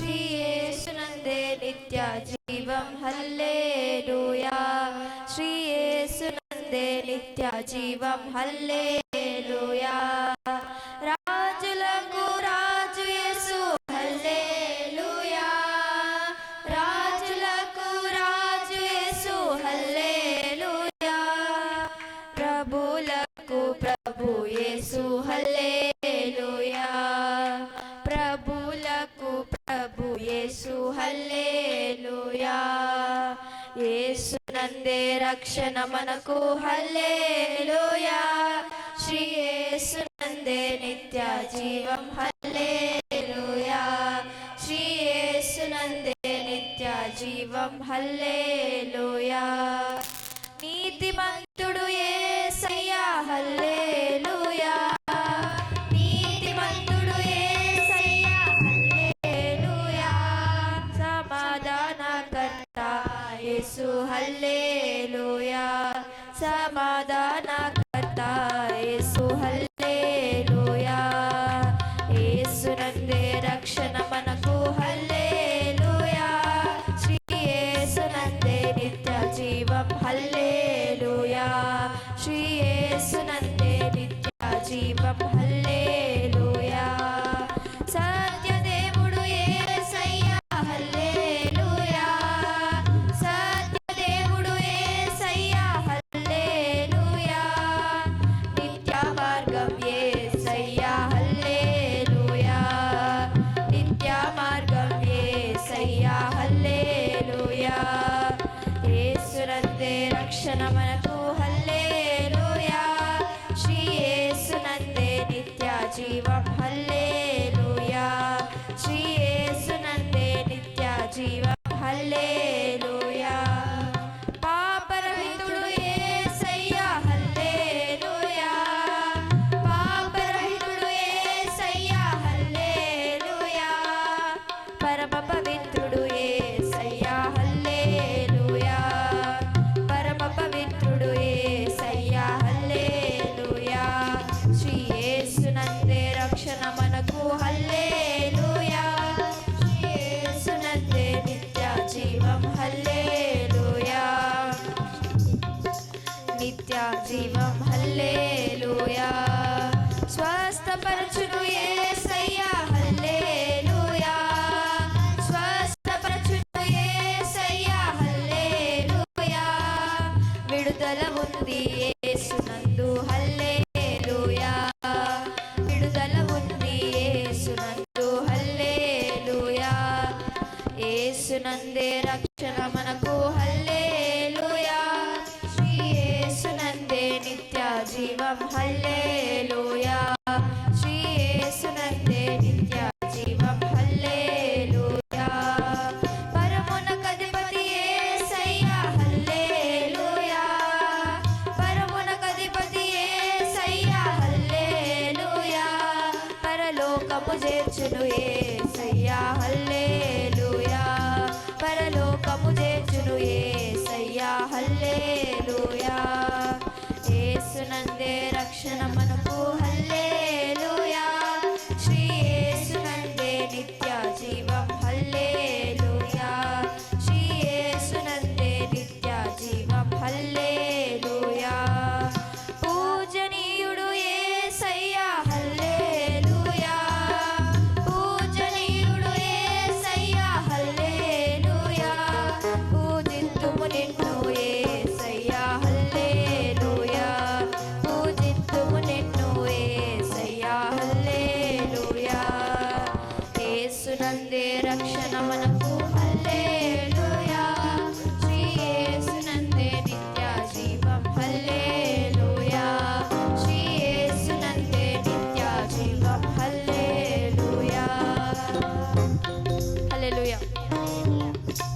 శ్రీ యేసునందే నిత్య జీవం. హల్లేలుయా. శ్రీ యేసునందే నిత్య జీవం. హల్లేలుయా. రాజులకు రాజు యేసు. హల్లేలుయా. రాజులకు రాజు యేసు. హల్లేలుయా. ప్రభులకు ప్రభు యేసు. హల్లే యేసు నందే రక్షణ మనకు. హల్లేలుయా. శ్రీ యేసు నందే నిత్య జీవం. హల్లేలుయా. శ్రీ యేసు నందే నిత్య జీవం. హల్లేలుయా. నీతిమంతుడు యేసు హల్లేలుయా సమాధానకర్త యేసు హల్లేలుయా యేసు నందే రక్షణ మనకు హల్లేలుయా శ్రీ యేసు నందే నిత్య జీవం హల్లేలుయా శ్రీ యేసు నందే నిత్య జీవం హల్లేలుయా యేసునందే రక్షణ మనకు హల్లేలుయా యేసునందే రక్షణ మనకు హల్లేలుయా. శ్రీ యేసునందే నిత్య జీవం హల్లేలుయా. నిత్య జీవం హల్లేలుయా. స్వస్థపరచును యేసయ్యా హల్లేలుయా. స్వస్థపరచును యేసయ్యా హల్లేలుయా. విడుదల ఉంది యేసునందే రక్షణ మనకు హల్లేలుయా. శ్రీ యేసునందే నిత్య జీవం హల్లేలుయా. శ్రీ యేసునందే నిత్య జీవం హల్లేలుయా. పరమున యేసయ్యా హల్లేలుయా. పరమున యేసయ్యా హల్లేలుయా. పరలోకము చేర్చును యేసయ్యా చేర్చును హల్లేలుయా. యేసునందే రక్షణ మనకు హల్లే రక్షణ మనకు అల్లే